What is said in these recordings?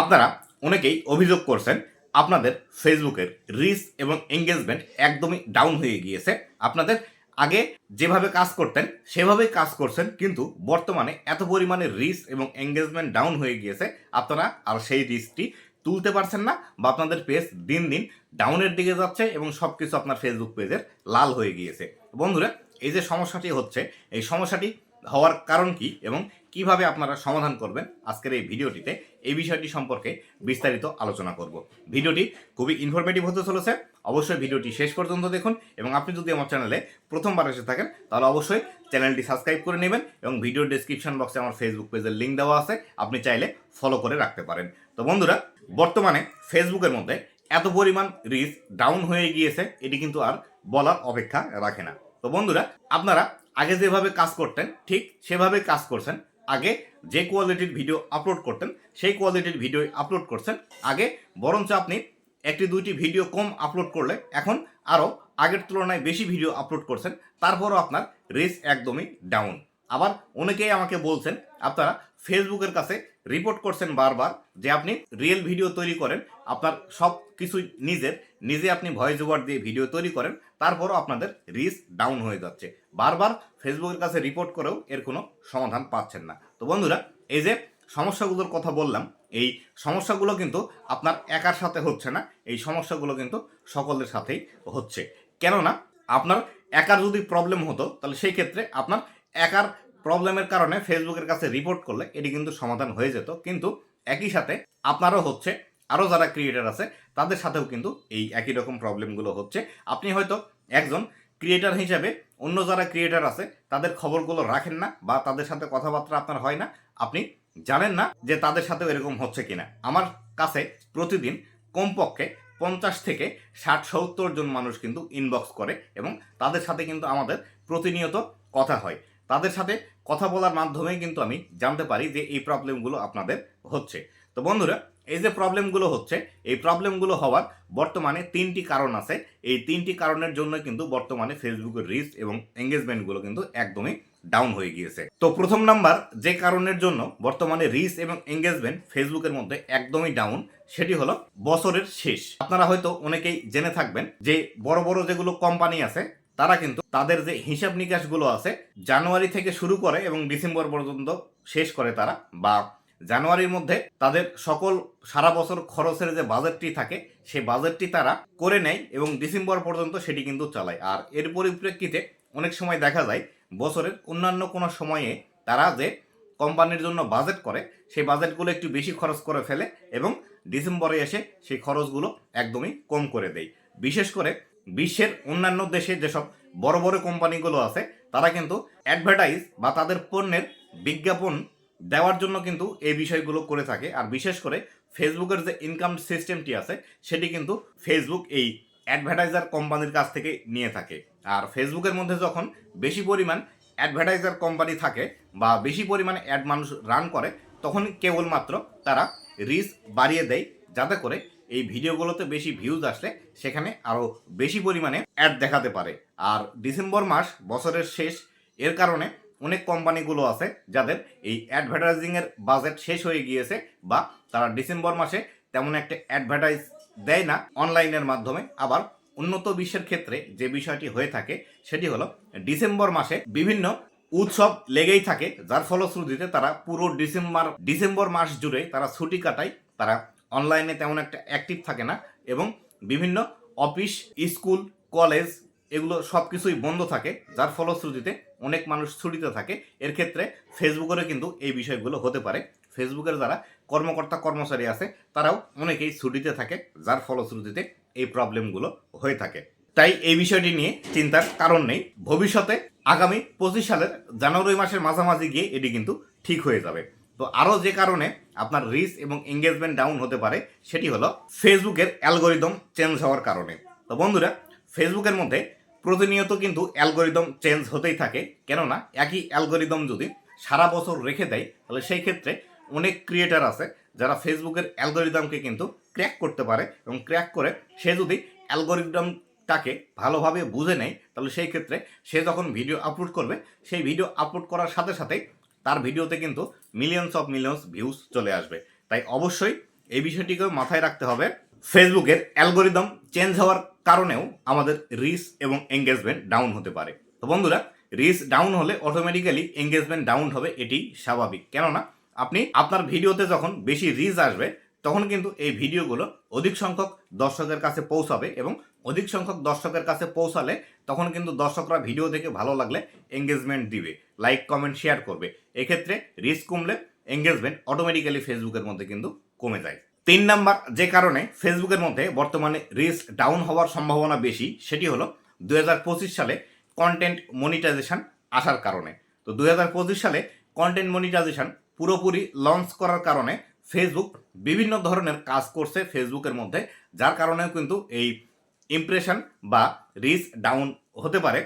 আপনারা অনেকেই অভিযোগ করছেন, আপনাদের ফেসবুকের রিচ এবং এঙ্গেজমেন্ট একদমই ডাউন হয়ে গিয়েছে। আপনাদের আগে যেভাবে কাজ করতেন, সেভাবেই কাজ করছেন, কিন্তু বর্তমানে এত পরিমাণে রিচ এবং এঙ্গেজমেন্ট ডাউন হয়ে গিয়েছে, আপনারা আর সেই রিচটি তুলতে পারছেন না বা আপনাদের পেজ দিন দিন ডাউনের দিকে যাচ্ছে এবং সব কিছু আপনার ফেসবুক পেজের লাল হয়ে গিয়েছে। বন্ধুরা, এই যে সমস্যাটি হচ্ছে, এই সমস্যাটি হওয়ার কারণ কি এবং কীভাবে আপনারা সমাধান করবেন আজকের এই ভিডিওটিতে, এই বিষয়টি সম্পর্কে বিস্তারিত আলোচনা করব। ভিডিওটি খুবই ইনফরমেটিভ হতে চলেছে। অবশ্যই ভিডিওটি শেষ পর্যন্ত দেখুন এবং আপনি যদি আমার চ্যানেলে প্রথমবার এসে থাকেন, তাহলে অবশ্যই চ্যানেলটি সাবস্ক্রাইব করে নেবেন এবং ভিডিওর ডিসক্রিপশন বক্সে আমার ফেসবুক পেজের লিঙ্ক দেওয়া আছে। আপনি চাইলে ফলো করে রাখতে পারেন। তো বন্ধুরা, বর্তমানে ফেসবুকের মধ্যে এত পরিমাণ রিচ ডাউন হয়ে গিয়েছে, এটি কিন্তু আর বলার অপেক্ষা রাখে না। তো বন্ধুরা, আপনারা আগে যেভাবে কাজ করতেন, ঠিক সেভাবে কাজ করছেন। আগে যে কোয়ালিটির ভিডিও আপলোড করতেন, সেই কোয়ালিটির ভিডিও আপলোড করছেন। আগে বরঞ্চ আপনি একটি, দুইটি ভিডিও কম আপলোড করলে এখন আরও আগের তুলনায় বেশি ভিডিও আপলোড করছেন। তারপরও আপনার রিচ একদমই ডাউন আবার অনেকেই আমাকে বলছেন, আপনারা ফেসবুকের কাছে রিপোর্ট করছেন বারবার যে আপনি রিয়েল ভিডিও তৈরি করেন, আপনার সব কিছুই নিজের, নিজে আপনি ভয়েস ওভার দিয়ে ভিডিও তৈরি করেন, তারপরও আপনাদের রিচ ডাউন হয়ে যাচ্ছে। বারবার ফেসবুকের কাছে রিপোর্ট করেও এর কোনো সমাধান পাচ্ছেন না। তো বন্ধুরা, এই যে সমস্যাগুলোর কথা বললাম, এই সমস্যাগুলো কিন্তু আপনার একার সাথে হচ্ছে না, এই সমস্যাগুলো কিন্তু সকলের সাথেই হচ্ছে। কেননা, আপনার একার যদি প্রবলেম হতো, তাহলে সেই ক্ষেত্রে আপনার একার প্রবলেমের কারণে ফেসবুকের কাছে রিপোর্ট করলে এটি কিন্তু সমাধান হয়ে যেত। কিন্তু একই সাথে আপনারও হচ্ছে আরও যারা ক্রিয়েটার আছে, তাদের সাথেও কিন্তু এই একই রকম প্রবলেমগুলো হচ্ছে। আপনি হয়তো একজন ক্রিয়েটার হিসাবে অন্য যারা ক্রিয়েটার আছে, তাদের খবরগুলো রাখেন না বা তাদের সাথে কথাবার্তা আপনার হয় না। আপনি জানেন না যে তাদের সাথেও এরকম হচ্ছে কিনা। আমার কাছে প্রতিদিন কমপক্ষে পঞ্চাশ থেকে ষাট, সত্তর জন মানুষ কিন্তু ইনবক্স করে এবং তাদের সাথে কিন্তু আমাদের প্রতিনিয়ত কথা হয়। তাদের সাথে কথা বলার মাধ্যমে কিন্তু আমি জানতে পারি যে এই প্রবলেমগুলো আপনাদের হচ্ছে। তো বন্ধুরা, এই যে প্রবলেমগুলো হচ্ছে, এই প্রবলেমগুলো হওয়ার বর্তমানে তিনটি কারণ আছে। এই তিনটি কারণের জন্য কিন্তু বর্তমানে ফেসবুকের রিচ এবং এঙ্গেজমেন্টগুলো কিন্তু একদমই ডাউন হয়ে গিয়েছে। তো প্রথম নাম্বার যে কারণের জন্য বর্তমানে রিচ এবং এঙ্গেজমেন্ট ফেসবুকের মধ্যে একদমই ডাউন সেটি হলো বছরের শেষ। আপনারা হয়তো অনেকেই জেনে থাকবেন যে বড় বড় যেগুলো কোম্পানি আছে তারা কিন্তু তাদের যে হিসাব নিকাশগুলো আছে, জানুয়ারি থেকে শুরু করে এবং ডিসেম্বর পর্যন্ত শেষ করে তারা, বা জানুয়ারির মধ্যে তাদের সকল সারা বছর খরচের যে বাজেটটি থাকে সেই বাজেটটি তারা করে নেয় এবং ডিসেম্বর পর্যন্ত সেটি কিন্তু চালায়। আর এর পরিপ্রেক্ষিতে অনেক সময় দেখা যায়, বছরের অন্যান্য কোনো সময়ে তারা যে কোম্পানির জন্য বাজেট করে, সেই বাজেটগুলো একটু বেশি খরচ করে ফেলে এবং ডিসেম্বরে এসে সেই খরচগুলো একদমই কম করে দেয়। বিশেষ করে বিশ্বের অন্যান্য দেশে যেসব বড় বড় কোম্পানিগুলো আছে, তারা কিন্তু অ্যাডভার্টাইজ বা তাদের পণ্যের বিজ্ঞাপন দেওয়ার জন্য কিন্তু এই বিষয়গুলো করে থাকে। আর বিশেষ করে ফেসবুকের যে ইনকাম সিস্টেমটি আছে, সেটি কিন্তু ফেসবুক এই অ্যাডভার্টাইজার কোম্পানির কাছ থেকে নিয়ে থাকে। আর ফেসবুকের মধ্যে যখন বেশি পরিমাণ অ্যাডভার্টাইজার কোম্পানি থাকে বা বেশি পরিমাণে অ্যাড মানুষ রান করে, তখন কেবলমাত্র তারা রিচ বাড়িয়ে দেয়, যাতে করে এই ভিডিওগুলোতে বেশি ভিউজ আসলে সেখানে আরও বেশি পরিমাণে অ্যাড দেখাতে পারে। আর ডিসেম্বর মাস বছরের শেষ, এর কারণে অনেক কোম্পানিগুলো আছে যাদের এই অ্যাডভার্টাইজিংয়ের বাজেট শেষ হয়ে গিয়েছে বা তারা ডিসেম্বর মাসে তেমন একটা অ্যাডভার্টাইজ দেয় না অনলাইনের মাধ্যমে। আবার উন্নত বিশ্বের ক্ষেত্রে যে বিষয়টি হয়ে থাকে সেটি হলো ডিসেম্বর মাসে বিভিন্ন উৎসব লেগেই থাকে, যার ফলশ্রুতিতে তারা পুরো ডিসেম্বর ডিসেম্বর মাস জুড়ে তারা ছুটি কাটায়, তারা অনলাইনে তেমন একটা অ্যাক্টিভ থাকে না এবং বিভিন্ন অফিস স্কুল কলেজ এগুলো সব কিছুই বন্ধ থাকে। যার ফলশ্রুতিতে অনেক মানুষ ছুটিতে থাকে। এর ক্ষেত্রে ফেসবুকেরও কিন্তু এই বিষয়গুলো হতে পারে। ফেসবুকের যারা কর্মকর্তা, কর্মচারী আছে, তারাও অনেকেই ছুটিতে থাকে, যার ফলশ্রুতিতে এই প্রবলেমগুলো হয়ে থাকে। তাই এই বিষয়টি নিয়ে চিন্তার কারণ নেই। ভবিষ্যতে আগামী পঁচিশ সালের জানুয়ারি মাসের মাঝামাঝি গিয়ে এটি কিন্তু ঠিক হয়ে যাবে। তো আরও যে কারণে আপনার রিচ এবং এঙ্গেজমেন্ট ডাউন হতে পারে, সেটি হলো ফেসবুকের অ্যালগোরিদম চেঞ্জ হওয়ার কারণে। তো বন্ধুরা, ফেসবুকের মধ্যে প্রতিনিয়ত কিন্তু অ্যালগোরিদম চেঞ্জ হতেই থাকে। কেননা, একই অ্যালগোরিদম যদি সারা বছর রেখে দেয়, তাহলে সেই ক্ষেত্রে অনেক ক্রিয়েটার আছে যারা ফেসবুকের অ্যালগোরিদমকে কিন্তু ক্র্যাক করতে পারে এবং ক্র্যাক করে সে যদি অ্যালগোরিদমটাকে ভালোভাবে বুঝে নেয়, তাহলে সেই ক্ষেত্রে সে যখন ভিডিও আপলোড করবে, সেই ভিডিও আপলোড করার সাথে সাথে তার ভিডিওতে কিন্তু মিলিয়নস অফ মিলিয়নস ভিউজ চলে আসবে। তাই অবশ্যই এই বিষয়টিকেও মাথায় রাখতে হবে। ফেসবুকের অ্যালগোরিদম চেঞ্জ হওয়ার কারণেও আমাদের রিচ এবং এঙ্গেজমেন্ট ডাউন হতে পারে। তো বন্ধুরা রিচ ডাউন হলে অটোমেটিক্যালি এঙ্গেজমেন্ট ডাউন হবে, এটি স্বাভাবিক। কেননা, আপনি আপনার ভিডিওতে যখন বেশি রিচ আসবে তখন কিন্তু এই ভিডিওগুলো অধিক সংখ্যক দর্শকের কাছে পৌঁছাবে এবং অধিক সংখ্যক দর্শকের কাছে পৌঁছালে তখন কিন্তু দর্শকরা ভিডিও দেখে ভালো লাগলে এঙ্গেজমেন্ট দিবে লাইক কমেন্ট শেয়ার করবে। এক্ষেত্রে রিস্ক কমলে এঙ্গেজমেন্ট অটোমেটিক্যালি ফেসবুকের মধ্যে কিন্তু কমে যায়। তিন নাম্বার যে কারণে ফেসবুকের মধ্যে বর্তমানে রিস্ক ডাউন হওয়ার সম্ভাবনা বেশি, সেটি হলো দুই হাজার পঁচিশ সালে কন্টেন্ট মনিটাইজেশন আসার কারণে। তো দুই হাজার পঁচিশ সালে কন্টেন্ট মনিটাইজেশন পুরোপুরি লঞ্চ করার কারণে ফেসবুক বিভিন্ন ধরনের কাজ করছে ফেসবুকের মধ্যে, যার কারণেও কিন্তু এই ইমপ্রেশন বা রিচ ডাউন হতে পারে।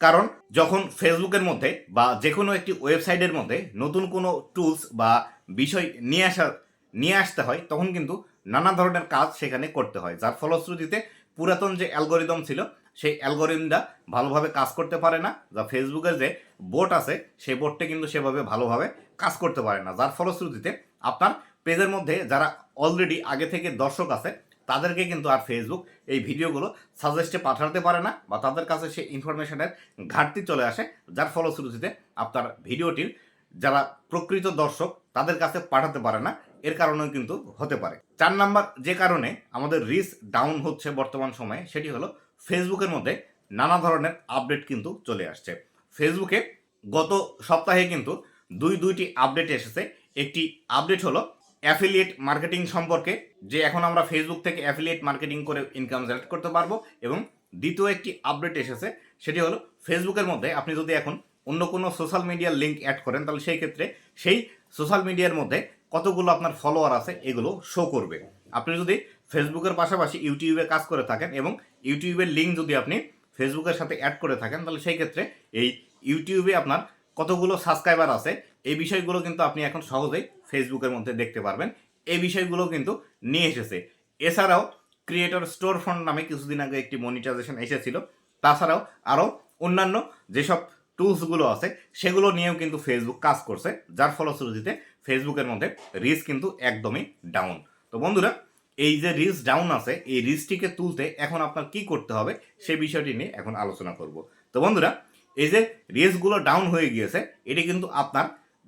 কারণ যখন ফেসবুকের মধ্যে বা যে কোনো একটি ওয়েবসাইটের মধ্যে নতুন কোনো টুলস বা বিষয় নিয়ে আসা, নিয়ে আসতে হয়, তখন কিন্তু নানা ধরনের কাজ সেখানে করতে হয়। যার ফলশ্রুতিতে পুরাতন যে অ্যালগোরিদম ছিল, সেই অ্যালগোরিদমটা ভালোভাবে কাজ করতে পারে না। যা ফেসবুকের যে বোট আছে, সেই বোটটা কিন্তু সেভাবে ভালোভাবে কাজ করতে পারে না। যার ফলশ্রুতিতে আপনার পেজের মধ্যে যারা অলরেডি আগে থেকে দর্শক আছে, তাদেরকে কিন্তু আর ফেসবুক এই ভিডিওগুলো সাজেস্টে পাঠাতে পারে না বা তাদের কাছে সেই ইনফরমেশনের ঘাটতি চলে আসে, যার ফলশ্রুতিতে আপনার ভিডিওটির যারা প্রকৃত দর্শক, তাদের কাছে পাঠাতে পারে না। এর কারণেও কিন্তু হতে পারে। চার নাম্বার যে কারণে আমাদের রিচ ডাউন হচ্ছে বর্তমান সময়ে, সেটি হলো ফেসবুকের মধ্যে নানা ধরনের আপডেট কিন্তু চলে আসছে। ফেসবুকে গত সপ্তাহে কিন্তু দুই দুইটি আপডেট এসেছে। একটি আপডেট হলো অ্যাফিলিয়েট মার্কেটিং সম্পর্কে, যে এখন আমরা ফেসবুক থেকে অ্যাফিলিয়েট মার্কেটিং করে ইনকাম জেনারেট করতে পারব এবং দ্বিতীয় একটি আপডেট এসেছে, সেটি হলো ফেসবুকের মধ্যে আপনি যদি এখন অন্য কোনো সোশ্যাল মিডিয়ার লিঙ্ক অ্যাড করেন, তাহলে সেই ক্ষেত্রে সেই সোশ্যাল মিডিয়ার মধ্যে কতগুলো আপনার ফলোয়ার আছে এগুলো শো করবে। আপনি যদি ফেসবুকের পাশাপাশি ইউটিউবে কাজ করে থাকেন এবং ইউটিউবের লিঙ্ক যদি আপনি ফেসবুকের সাথে অ্যাড করে থাকেন, তাহলে সেই ক্ষেত্রে এই ইউটিউবে আপনার কতগুলো সাবস্ক্রাইবার আছে, এই বিষয়গুলো কিন্তু আপনি এখন সহজেই ফেসবুকের মধ্যে দেখতে পারবেন। এই বিষয়গুলো কিন্তু নিয়ে এসেছে। এছাড়াও ক্রিয়েটর স্টোর ফন্ড নামে কিছুদিন আগে একটি মনিটাইজেশন এসেছিল। তাছাড়াও আরও অন্যান্য যেসব টুলসগুলো আছে, সেগুলো নিয়েও কিন্তু ফেসবুক কাজ করছে। যার ফলশ্রুতিতে ফেসবুকের মধ্যে রিচ কিন্তু একদমই ডাউন তো বন্ধুরা, এই যে রিচ ডাউন আছে, এই রিচটিকে তুলতে এখন আপনার কি করতে হবে, সে বিষয়টি নিয়ে এখন আলোচনা করব। তো বন্ধুরা, এই যে রিচগুলো ডাউন হয়ে গিয়েছে, এটি কিন্তু আপনার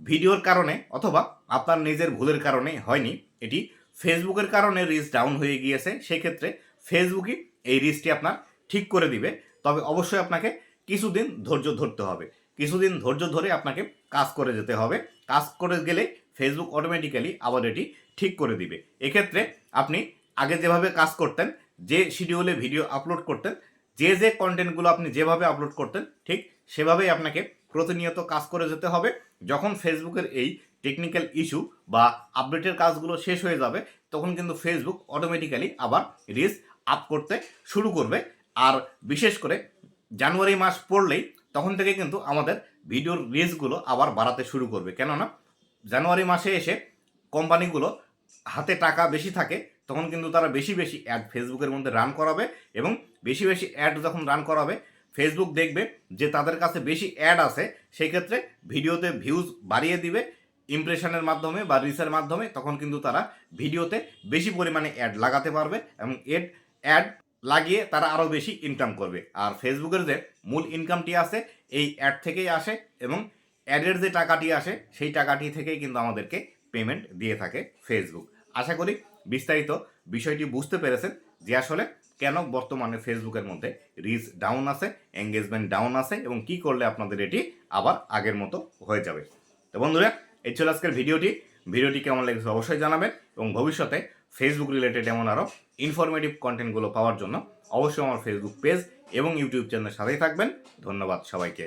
ভিডিওর কারণে অথবা আপনার নিজের ভুলের কারণে হয়নি, এটি ফেসবুকের কারণে রিচ ডাউন হয়ে গিয়েছে, সেক্ষেত্রে ফেসবুকই এই রিচটি আপনার ঠিক করে দিবে। তবে অবশ্যই আপনাকে কিছুদিন ধৈর্য ধরতে হবে। কিছুদিন ধৈর্য ধরে আপনাকে কাজ করে যেতে হবে। কাজ করে গেলে ফেসবুক অটোমেটিক্যালি আবার এটি ঠিক করে দিবে। এক্ষেত্রে আপনি আগে যেভাবে কাজ করতেন, যে শিডিউলে ভিডিও আপলোড করতেন, যে যে কন্টেন্টগুলো আপনি যেভাবে আপলোড করতেন, ঠিক সেভাবেই আপনাকে প্রতিনিয়ত কাজ করে যেতে হবে। যখন ফেসবুকের এই টেকনিক্যাল ইস্যু বা আপডেটের কাজগুলো শেষ হয়ে যাবে, তখন কিন্তু ফেসবুক অটোমেটিক্যালি আবার রিস্ক আপ করতে শুরু করবে। আর বিশেষ করে জানুয়ারি মাস পড়লেই তখন থেকে কিন্তু আমাদের ভিডিওর রিস্কগুলো আবার বাড়াতে শুরু করবে। কেননা জানুয়ারি মাসে এসে কোম্পানিগুলো হাতে টাকা বেশি থাকে, তখন কিন্তু তারা বেশি বেশি অ্যাড ফেসবুকের মধ্যে রান করাবে এবং বেশি বেশি অ্যাড যখন রান করাবে ফেসবুক দেখবে যে তাদের কাছে বেশি অ্যাড আছে সেই ক্ষেত্রে ভিডিওতে ভিউজ বাড়িয়ে দিবে ইমপ্রেশনের মাধ্যমে বা রিসের মাধ্যমে, তখন কিন্তু তারা ভিডিওতে বেশি পরিমাণে অ্যাড লাগাতে পারবে এবং এড অ্যাড লাগিয়ে তারা আরও বেশি ইনকাম করবে। আর ফেসবুকের যে মূল ইনকামটি আছে, এই অ্যাড থেকেই আসে এবং অ্যাডের যে টাকাটি আসে, সেই টাকাটি থেকেই কিন্তু আমাদেরকে পেমেন্ট দিয়ে থাকে ফেসবুক আশা করি বিস্তারিত বিষয়টি বুঝতে পেরেছেন যে আসলে কেন বর্তমানে ফেসবুকের মধ্যে রিচ ডাউন আছে এঙ্গেজমেন্ট ডাউন আছে এবং কি করলে আপনাদের এটি আবার আগের মতো হয়ে যাবে? তো বন্ধুরা, এই ছিল আজকের ভিডিওটি। ভিডিওটি কেমন লেগেছে অবশ্যই জানাবেন এবং ভবিষ্যতে ফেসবুক রিলেটেড এমন আরও ইনফরমেটিভ কন্টেন্টগুলো পাওয়ার জন্য অবশ্যই আমার ফেসবুক পেজ এবং ইউটিউব চ্যানেলের সাথেই থাকবেন। ধন্যবাদ সবাইকে।